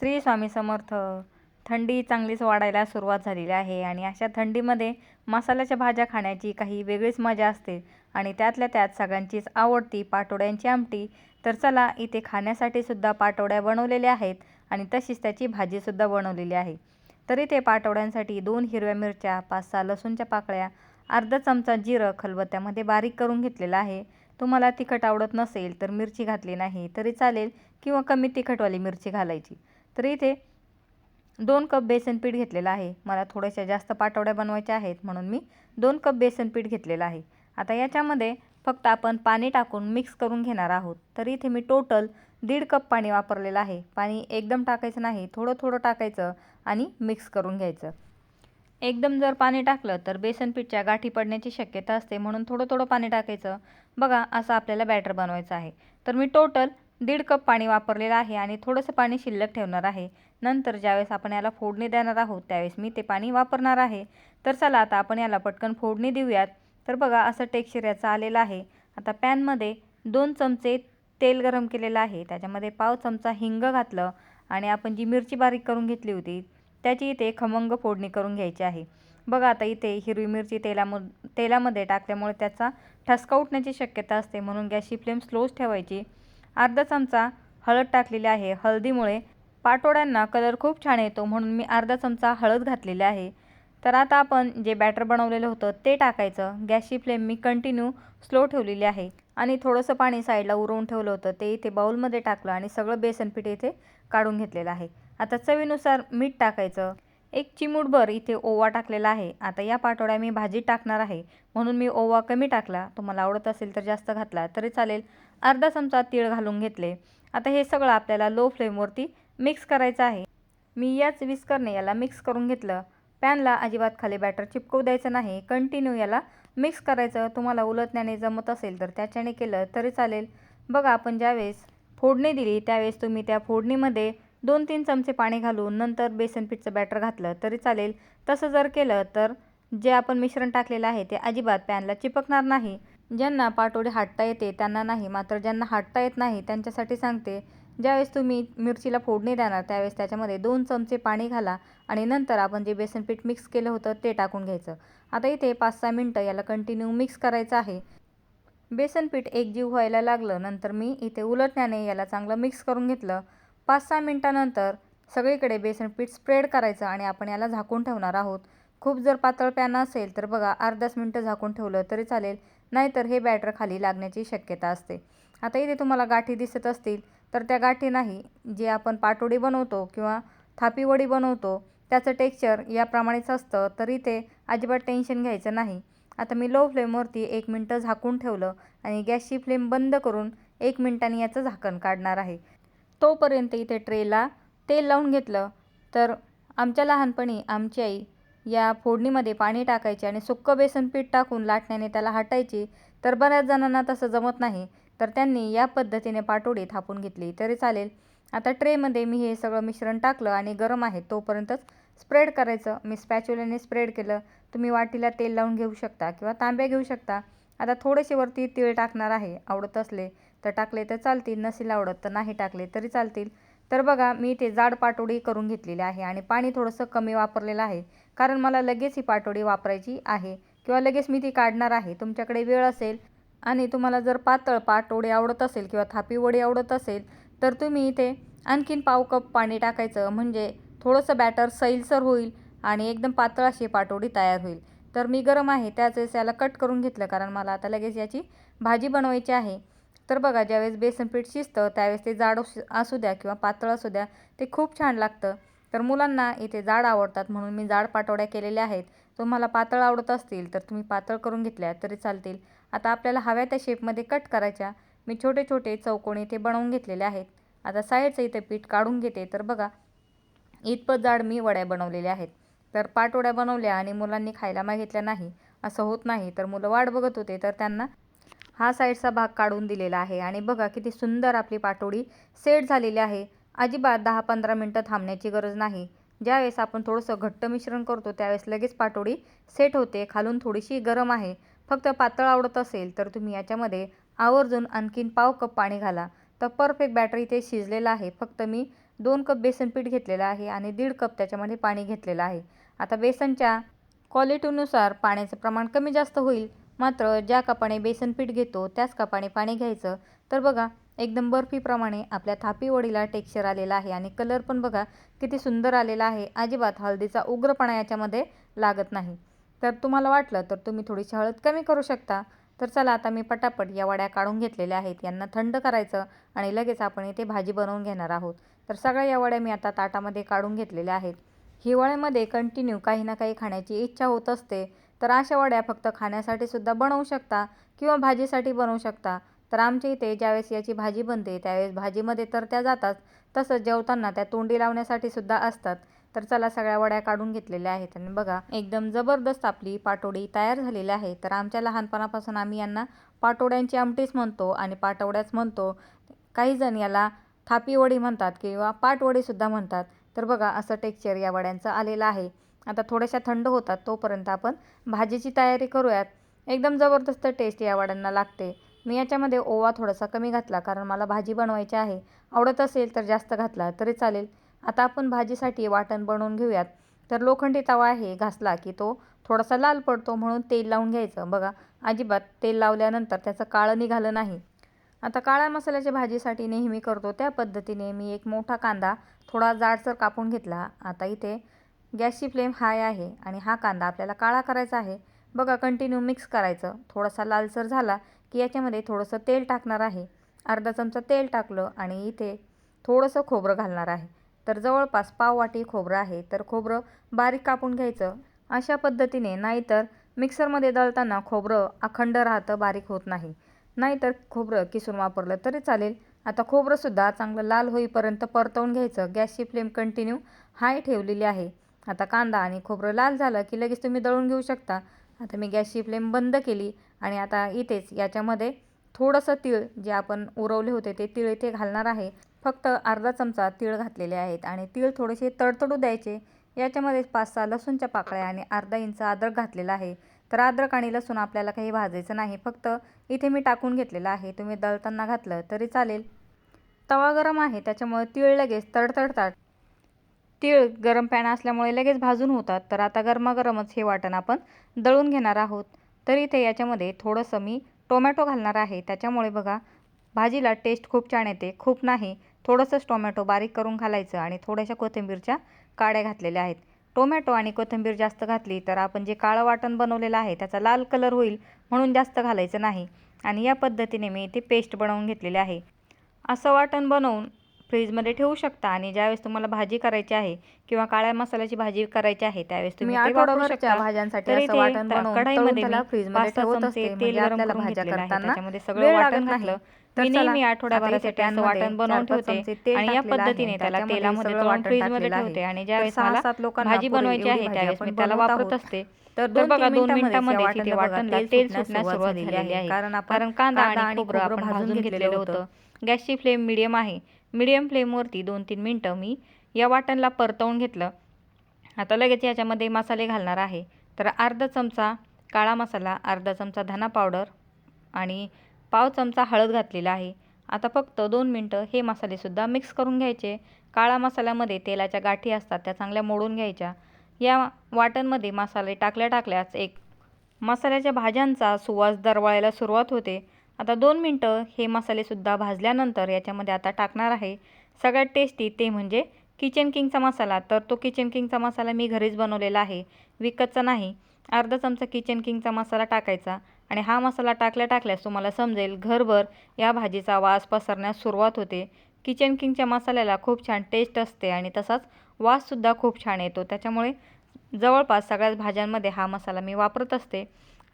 श्री स्वामी समर्थ. थंडी चांगलीच वाढायला सुरुवात झालेली आहे आणि अशा थंडीमध्ये मसाल्याच्या भाज्या खाण्याची काही वेगळीच मजा असते आणि त्यातल्या त्यात सगळ्यांचीच आवडती पाटोड्यांची आमटी. तर चला इथे खाण्यासाठी सुद्धा पाटोड्या बनवलेल्या आहेत आणि तशीच त्याची भाजीसुद्धा बनवलेली आहे. तर इथे पाटोड्यांसाठी दोन हिरव्या मिरच्या पाच सहा लसूणच्या पाकळ्या अर्धा चमचा जिरं खलबत्त्यामध्ये बारीक करून घेतलेलं आहे. तुम्हाला तिखट आवडत नसेल तर मिरची घातली नाही तरी चालेल किंवा कमी तिखटवाली मिरची घालायची. तर इथे दोन कप बेसन पीठ घेतलेलं आहे. मला थोड्याशा जास्त पाटवड्या बनवायच्या आहेत म्हणून मी दोन कप बेसन पीठ घेतलेलं आहे. आता याच्यामध्ये फक्त आपण पाणी टाकून मिक्स करून घेणार आहोत. तर इथे मी टोटल दीड कप पाणी वापरलेलं आहे. पाणी एकदम टाकायचं नाही थोडं थोडं टाकायचं आणि मिक्स करून घ्यायचं. एकदम जर पाणी टाकलं तर बेसन पीठच्या गाठी पडण्याची शक्यता असते म्हणून थोडं थोडं पाणी टाकायचं. बघा असं आपल्याला बॅटर बनवायचं आहे. तर मी टोटल दीड कप पाणी वापरलेलं आहे आणि थोडंसं पाणी शिल्लक ठेवणार आहे. नंतर ज्यावेळेस आपण याला फोडणी देणार आहोत त्यावेळेस मी ते पाणी वापरणार आहे. तर चला आता आपण याला पटकन फोडणी देऊयात. तर बघा असं टेक्स्चर याचं आलेलं आहे. आता पॅनमध्ये दोन चमचे तेल गरम केलेलं आहे. त्याच्यामध्ये पाव चमचा हिंग घातलं आणि आपण जी मिरची बारीक करून घेतली होती त्याची इथे खमंग फोडणी करून घ्यायची आहे. बघा आता इथे हिरवी मिरची तेलाम तेलामध्ये टाकल्यामुळे त्याचा ठसका उठण्याची शक्यता असते. म्हणून गॅसची फ्लेम स्लोच ठेवायची. अर्धा चमचा हळद टाकलेली आहे. हळदीमुळे पाटोड्यांना कलर खूप छान येतो म्हणून मी अर्धा चमचा हळद घातलेली आहे. तर आता आपण जे बॅटर बनवलेलं होतं ते टाकायचं. गॅसची फ्लेम मी कंटिन्यू स्लो ठेवलेली आहे. आणि थोडंसं पाणी साईडला उरवून ठेवलं होतं. ते इथे बाऊलमध्ये टाकलं आणि सगळं बेसन पीठ इथे काढून घेतलेलं आहे. आता चवीनुसार मीठ टाकायचं. एक चिमूटभर इथे ओवा टाकलेला आहे. आता या पाटोड्या मी भाजीत टाकणार आहे. म्हणून मी ओवा कमी टाकला. तुम्हाला आवडत असेल तर जास्त घातला तरी चालेल. अर्धा चमचा तीळ घालून घेतले. आता हे सगळं आपल्याला लो फ्लेमवरती मिक्स करायचं आहे. मी याच विस्करने याला मिक्स करून घेतलं. पॅनला अजिबात खाली बॅटर चिपकवू द्यायचं नाही. कंटिन्यू याला मिक्स करायचं. तुम्हाला उलटण्याने जमत असेल तर त्याच्याने केलं तरी चालेल. बघा आपण ज्यावेळेस फोडणी दिली त्यावेळेस तुम्ही त्या फोडणीमध्ये दोन तीन चमचे पाणी घालून नंतर बेसन पीठचं बॅटर घातलं तरी चालेल. तसं जर केलं तर जे आपण मिश्रण टाकलेलं आहे ते अजिबात पॅनला चिपकणार नाही. ज्यांना पाटोडी हाटता येते त्यांना नाही. मात्र ज्यांना हाटता येत नाही त्यांच्यासाठी सांगते ज्यावेळेस तुम्ही मिरचीला फोडणी देणार त्यावेळेस त्याच्यामध्ये दोन चमचे पाणी घाला आणि नंतर आपण जे बेसन पीठ मिक्स केलं होतं ते टाकून घ्यायचं. आता इथे पाच सहा मिनटं याला कंटिन्यू मिक्स करायचं आहे. बेसन पीठ एकजीव व्हायला लागलं नंतर मी इथे उलटण्याने याला चांगलं मिक्स करून घेतलं. पाच सहा मिनटानंतर सगळीकडे बेसन पीठ स्प्रेड करायचं आणि आपण याला झाकून ठेवणार आहोत. खूप जर पातळ पॅन असेल तर बघा अर्धाच मिनटं झाकून ठेवलं तरी चालेल. नाहीतर हे बॅटर खाली लागण्याची शक्यता असते. आता इथे तुम्हाला गाठी दिसत असतील तर त्या गाठी नाही जे आपण पाटोडी बनवतो किंवा थापीवडी बनवतो त्याचं टेक्स्चर याप्रमाणेच असतं तर इथे अजिबात टेन्शन घ्यायचं नाही. आता मी लो फ्लेमवरती एक मिनटं झाकून ठेवलं आणि गॅसची फ्लेम बंद करून एक मिनटाने याचं झाकण काढणार आहे. तोपर्यंत इथे ट्रेला तेल लावून घेतलं तर आमच्या लहानपणी आमची आई या फोडणीमध्ये पाणी टाकायचे आणि सुक्कं बेसन पीठ टाकून लाटण्याने त्याला हटायची तर बऱ्याच जणांना तसं जमत नाही. तर त्यांनी या पद्धतीने पाटोडी थापून घेतली. तरी चालेल. आता ट्रेमध्ये मी हे सगळं मिश्रण टाकलं आणि गरम आहे तोपर्यंतच स्प्रेड करायचं. मी स्पॅच्युल्याने स्प्रेड केलं. तुम्ही वाटीला तेल लावून घेऊ शकता किंवा तांब्या घेऊ शकता. आता थोडेसे वरती तीळ टाकणार आहे. आवडत असले तर टाकले तर चालतील. नसेल आवडत तर नाही टाकले तरी चालतील. तर बघा मी ते जाड पाटोडी करून घेतलेली आहे आणि पाणी थोडंसं कमी वापरलेलं आहे कारण मला लगेच ही पाटोडी वापरायची आहे किंवा लगेच मी ती काढणार आहे. तुमच्याकडे वेळ असेल आणि तुम्हाला जर पातळ पाटोडी आवडत असेल किंवा थापी वडी आवडत असेल तर तुम्ही इथे आणखीन पाव कप पाणी टाकायचं म्हणजे थोडंसं बॅटर सैलसर होईल आणि एकदम पातळ अशी पाटोडी तयार होईल. तर मी गरम आहे त्याच वेळेस याला कट करून घेतलं कारण मला आता लगेच याची भाजी बनवायची आहे. तर बघा ज्यावेळेस बेसनपीठ शिजतं त्यावेळेस ते जाड असू द्या किंवा पातळ असू द्या ते खूप छान लागतं. तर मुलांना इथे जाड आवडतात म्हणून मी जाड पाटोड्या केलेल्या आहेत. तुम्हाला पातळ आवडत असतील तर तुम्ही पातळ करून घेतल्या तरी चालतील. आता आपल्याला हव्या त्या शेपमध्ये कट करायच्या. मी छोटे छोटे चौकोनी ते बनवून घेतलेले आहेत. आता साईडचं इथे पीठ काढून घेते. तर बघा इतपत जाड मी वड्या बनवलेल्या आहेत. तर पाटवड्या बनवल्या आणि मुलांनी खायला मागितल्या नाही. असं होत नाही. तर मुलं वाट बघत होते तर त्यांना हा साईडचा भाग काढून दिलेला आहे. आणि बघा किती सुंदर आपली पाटोडी सेट झालेली आहे. अजिबात दहा पंधरा मिनटं थांबण्याची गरज नाही. ज्यावेळेस आपण थोडंसं घट्ट मिश्रण करतो त्यावेळेस लगेच पाटोडी सेट होते. खालून थोडीशी गरम आहे. फक्त पातळ आवडत असेल तर तुम्ही याच्यामध्ये आवर्जून आणखीन पाव कप पाणी घाला. तर परफेक्ट बॅटर इथे शिजलेलं आहे. फक्त मी दोन कप बेसन पीठ घेतलेलं आहे आणि दीड कप त्याच्यामध्ये पाणी घेतलेलं आहे. आता बेसनच्या क्वालिटीनुसार पाण्याचं प्रमाण कमी जास्त होईल. मात्र ज्या कपाने बेसन पीठ घेतो त्याच कपाने पाणी घ्यायचं. तर बघा एकदम बर्फीप्रमाणे आपल्या थापी वडीला टेक्स्चर आलेला आहे आणि कलर पण बघा किती सुंदर आलेला आहे. अजिबात हळदीचा उग्रपणा याच्यामध्ये लागत नाही. तर तुम्हाला वाटलं तर तुम्ही थोडीशी हळद कमी करू शकता. तर चला आता मी पटापट या वड्या काढून घेतलेल्या आहेत. यांना थंड करायचं आणि लगेच आपण इथे भाजी बनवून घेणार आहोत. तर सगळ्या या वड्या मी आता ताटामध्ये काढून घेतलेल्या आहेत. हिवाळ्यामध्ये कंटिन्यू काही ना काही खाण्याची इच्छा होत असते. तर अशा वड्या फक्त खाण्यासाठी सुद्धा बनवू शकता किंवा भाजीसाठी बनवू शकता. तर आमच्या इथे ज्यावेळेस याची भाजी बनते त्यावेळेस भाजीमध्ये तर त्या जातात तसंच जेवताना त्या तोंडी लावण्यासाठी सुद्धा असतात. तर चला सगळ्या वड्या काढून घेतलेल्या आहेत आणि बघा एकदम जबरदस्त आपली पाटोडी तयार झालेली आहे. तर आमच्या लहानपणापासून आम्ही यांना पाटोड्यांची आमटीच म्हणतो आणि पाटवड्याच म्हणतो. काही जण याला थापीवडी म्हणतात किंवा पाटवडीसुद्धा म्हणतात. तर बघा असं टेक्स्चर या वड्यांचं आलेलं आहे. आता थोड्याशा थंड होतात तोपर्यंत आपण भाजीची तयारी करूयात. एकदम जबरदस्त टेस्ट या वड्यांना लागते. मी याच्यामध्ये ओवा थोडासा कमी घातला कारण मला भाजी बनवायची आहे. आवडत असेल तर जास्त घातला तरी चालेल. आता आपण भाजीसाठी वाटण बनवून घेऊयात. तर लोखंडी तवा आहे घासला की तो थोडासा लाल पडतो म्हणून तेल लावून घ्यायचं. बघा अजिबात तेल लावल्यानंतर त्याचं काळं निघालं नाही. आता काळ्या मसाल्याच्या भाजीसाठी नेहमी करतो त्या पद्धतीने मी एक मोठा कांदा थोडा जाडसर कापून घेतला. आता इथे गॅसची फ्लेम हाय आहे आणि हा कांदा आपल्याला काळा करायचा आहे. बघा कंटिन्यू मिक्स करायचं. थोडासा लालसर झाला की याच्यामध्ये थोडंसं तेल टाकणार आहे. अर्धा चमचा तेल टाकलं आणि इथे थोडंसं खोबरं घालणार आहे. तर जवळपास पाव वाटी खोबरं आहे. तर खोबरं बारीक कापून घ्यायचं. अशा पद्धतीने नाहीतर मिक्सरमध्ये दळताना खोबरं अखंड राहतं बारीक होत नाही. नाहीतर खोबरं किसून वापरलं तरी चालेल. आता खोबरंसुद्धा चांगलं लाल होईपर्यंत परतवून घ्यायचं. गॅसची फ्लेम कंटिन्यू हाय ठेवलेली आहे. आता कांदा आणि खोबरं लाल झालं की लगेच तुम्ही दळून घेऊ शकता. आता मी गॅसची फ्लेम बंद केली आणि आता इथेच याच्यामध्ये थोडंसं तीळ जे आपण उरवले होते ते तीळ इथे घालणार आहे. फक्त अर्धा चमचा तीळ घातलेले आहेत आणि तीळ थोडेसे तडतडू द्यायचे. याच्यामध्ये पाच सहा लसूणच्या पाकळ्या आणि अर्धा इंच अद्रक घातलेला आहे. तर अद्रक आणि लसूण आपल्याला काही भाजायचं नाही. फक्त इथे मी टाकून घेतलेलं आहे. तुम्ही दळताना घातलं तरी चालेल. तवा गरम आहे. त्याच्यामुळे तीळ लगेच तडतडतात. तीळ गरम पॅन असल्यामुळे लगेच भाजून होतात. तर आता गरमागरमच हे वाटण आपण दळून घेणार आहोत. तर इथे याच्यामध्ये थोडंसं मी टोमॅटो घालणार आहे. त्याच्यामुळे बघा भाजीला टेस्ट खूप छान येते. खूप नाही थोडंसंच टोमॅटो बारीक करून घालायचं आणि थोड्याशा कोथिंबीरच्या काड्या घातलेल्या आहेत. टोमॅटो आणि कोथिंबीर जास्त घातली तर आपण जे काळं वाटण बनवलेलं आहे त्याचा लाल कलर होईल म्हणून जास्त घालायचं नाही. आणि या पद्धतीने मी इथे पेस्ट बनवून घेतलेली आहे. असं वाटण बनवून फ्रीजमध्ये ठेवू शकता आणि ज्यावेळेस तुम्हाला भाजी करायची आहे किंवा काळ्या मसाल्याची भाजी करायची आहे त्यावेळेस तुम्ही भाज्यांसाठी कढईमध्ये पाच चमचे तेल म्हणजे गरम आपल्याला करून भाज्या घेतलेलं आहे. करताना त्याच्यामध्ये सगळं वाटण घातलं. मी नेहमी आठवड्याभरासाठी असं वाटण बनवून ठेवते आणि या. पद्धतीने त्याला तेलामध्ये तळून वाटण फ्रीजमध्ये ठेवते. आणि ज्यावेळेस मला भाजी बनवायची आहे त्यावेळेस मी त्याला वापरत. असते तर बघा दोन मिनिटांमध्ये इथे वाटणाला तेल सुटण्यास सुरुवात झालेली आहे. कारण कांदा आणि खोबरं आपण भाजून घेतलेलं. होतं गॅसची फ्लेम मिडियम आहे मिडियम फ्लेमवरती दोन तीन मिनटं मी या वाटणला परतवून घेतलं. आता लगेच याच्यामध्ये मसाले घालणार आहे. तर अर्धा चमचा काळा मसाला अर्धा चमचा धना पावडर आणि पाव चमचा हळद घातलेला आहे. आता फक्त दोन मिनटं हे मसालेसुद्धा मिक्स करून घ्यायचे. काळा मसाल्यामध्ये तेलाच्या गाठी असतात त्या चांगल्या मोडून घ्यायच्या. या वाटणमध्ये मसाले टाकल्या टाकल्याच एक मसाल्याच्या भाज्यांचा सुवास दरवळायला सुरुवात होते. आता दोन मिनटं हे मसालेसुद्धा भाजल्यानंतर याच्यामध्ये आता टाकणार आहे. सगळ्यात टेस्टी ते म्हणजे किचन किंगचा मसाला. तर तो किचन किंगचा मसाला मी घरीच बनवलेला आहे. विकतचा नाही. अर्धा चमचा किचन किंगचा मसाला टाकायचा आणि हा मसाला टाकल्या टाकल्यास तुम्हाला समजेल घरभर या भाजीचा वास पसरण्यास सुरुवात होते. किचन किंगच्या मसाल्याला खूप छान टेस्ट असते आणि तसाच वाससुद्धा खूप छान येतो. त्याच्यामुळे जवळपास सगळ्याच भाज्यांमध्ये हा मसाला मी वापरत असते.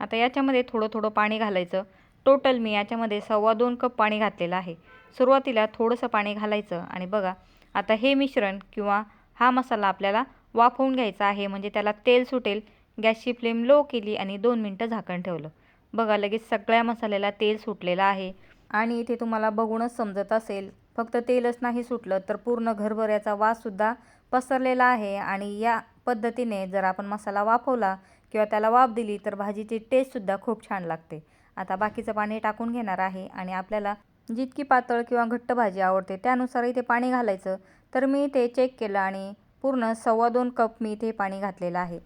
आता याच्यामध्ये थोडं थोडं पाणी घालायचं. टोटल मी याच्यामध्ये सव्वा दोन कप पाणी घातलेलं आहे. सुरुवातीला थोडंसं पाणी घालायचं आणि बघा आता हे मिश्रण किंवा हा मसाला आपल्याला वाफवून घ्यायचा आहे म्हणजे त्याला तेल सुटेल गॅसची फ्लेम लो केली आणि दोन मिनटं झाकण ठेवलं. बघा लगेच सगळ्या मसाल्याला तेल सुटलेलं आहे. आणि इथे तुम्हाला बघूनच समजत असेल फक्त तेलच नाही सुटलं तर पूर्ण घरभर याचा वाससुद्धा पसरलेला आहे. आणि या पद्धतीने जर आपण मसाला वाफवला किंवा त्याला वाफ दिली तर भाजीची टेस्टसुद्धा खूप छान लागते. आता बाकीचं पाणी टाकून घेणार आहे आणि आपल्याला जितकी पातळ किंवा घट्ट भाजी आवडते त्यानुसार इथे पाणी घालायचं. तर मी इथे चेक केलं आणि पूर्ण सव्वा दोन कप मी इथे पाणी घातलेलं आहे.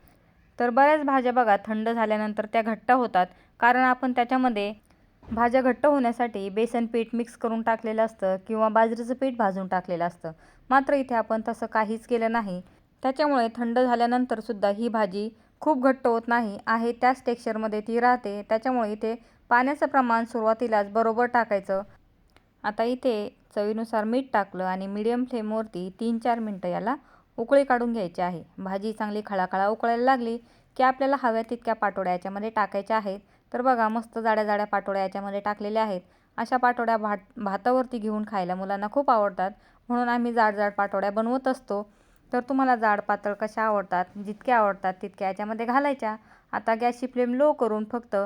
तर बऱ्याच भाज्या बघा थंड झाल्यानंतर त्या घट्ट होतात. कारण आपण त्याच्यामध्ये भाज्या घट्ट होण्यासाठी बेसन पीठ मिक्स करून टाकलेलं असतं किंवा बाजरीचं पीठ भाजून टाकलेलं असतं. मात्र इथे आपण तसं काहीच केलं नाही. त्याच्यामुळे थंड झाल्यानंतरसुद्धा ही भाजी खूप घट्ट होत नाही. आहे त्याच टेक्स्चरमध्ये ती राहते. त्याच्यामुळे इथे पाण्याचं प्रमाण सुरुवातीलाच बरोबर टाकायचं. आता इथे चवीनुसार मीठ टाकलं आणि मीडियम फ्लेमवरती तीन चार मिनटं याला उकळी काढून घ्यायची आहे. भाजी चांगली खळाखळा उकळायला लागली की आपल्याला हव्या तितक्या पाटोड्या याच्यामध्ये टाकायच्या आहेत. तर बघा मस्त जाड्या जाड्या पाटोड्या याच्यामध्ये टाकलेल्या आहेत. अशा पाटोड्या भात भातावरती घेऊन खायला मुलांना खूप आवडतात. म्हणून आम्ही जाड जाड पाटोड्या बनवत असतो. तर तुम्हाला जाड पातळ कशा आवडतात जितक्या आवडतात तितक्या याच्यामध्ये घालायच्या. आता गॅसची फ्लेम लो करून फक्त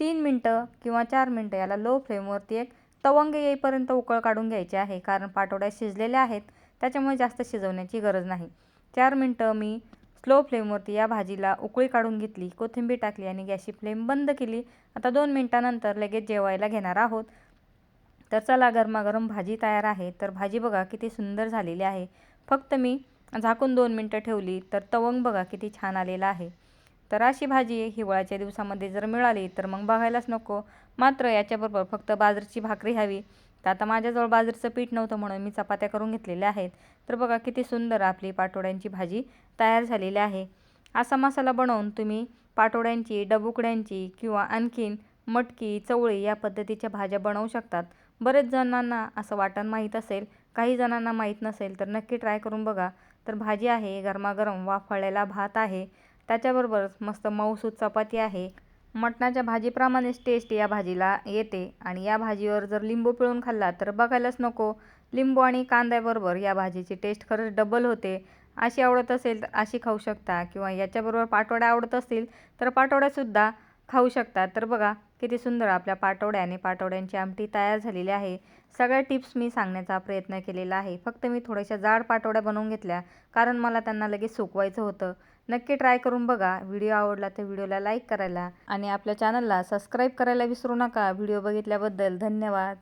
तीन मिनटं किंवा चार मिनटं याला लो फ्लेमवरती एक तवंग येईपर्यंत उकळ काढून घ्यायची आहे. कारण पाटोड्या शिजलेल्या आहेत. त्याच्यामुळे जास्त शिजवण्याची गरज नाही. चार मिनटं मी स्लो फ्लेमवरती या भाजीला उकळी काढून घेतली कोथिंबीर टाकली आणि गॅसची फ्लेम बंद केली. आता दोन मिनटानंतर लगेच जेवायला घेणार आहोत. तर चला गरमागरम भाजी तयार आहे. तर भाजी बघा किती सुंदर झालेली आहे. फक्त मी झाकून दोन मिनटं ठेवली. तर तवंग बघा किती छान आलेला आहे. तर अशी भाजी हिवाळ्याच्या दिवसामध्ये जर मिळाली तर मग बघायलाच नको. मात्र याच्याबरोबर फक्त बाजरीची भाकरी हवी. तर आता माझ्याजवळ बाजरीचं पीठ नव्हतं म्हणून मी चपात्या करून घेतलेल्या आहेत. तर बघा किती सुंदर आपली पाटोड्यांची भाजी तयार झालेली आहे. असा मसाला बनवून तुम्ही पाटोड्यांची डबुकड्यांची किंवा आणखीन मटकी चवळी या पद्धतीच्या भाज्या बनवू शकतात. बरेच जणांना असं वाटण माहीत असेल काही जणांना माहीत नसेल तर नक्की ट्राय करून बघा. तर भाजी आहे गरमागरम वाफळलेला भात आहे. त्याच्याबरोबरच मस्त मऊसूत चपाती आहे. मटणाच्या भाजीप्रमाणेच टेस्ट या भाजीला येते. आणि या भाजीवर जर लिंबू पिळून खाल्ला तर बघायलाच नको. लिंबू आणि कांद्याबरोबर या भाजीची टेस्ट खरंच डबल होते. अशी आवडत असेल तर अशी खाऊ शकता. किंवा याच्याबरोबर पाटवड्या आवडत असतील तर पाटवड्यासुद्धा खाऊ शकता. तर बघा किती सुंदर आपल्या पाटवड्या आणि पाटवड्यांची आमटी तयार झालेली आहे. सगळ्या टिप्स मी सांगण्याचा प्रयत्न केलेला आहे. फक्त मी थोड्याशा जाड पाटवड्या बनवून घेतल्या. कारण मला त्यांना लगेच सुकवायचं होतं. नक्की ट्राय करून बघा. व्हिडिओ आवडला तर व्हिडिओला लाईक करायला आणि आपल्या चॅनलला सबस्क्राईब करायला विसरू नका. व्हिडिओ बघितल्याबद्दल धन्यवाद.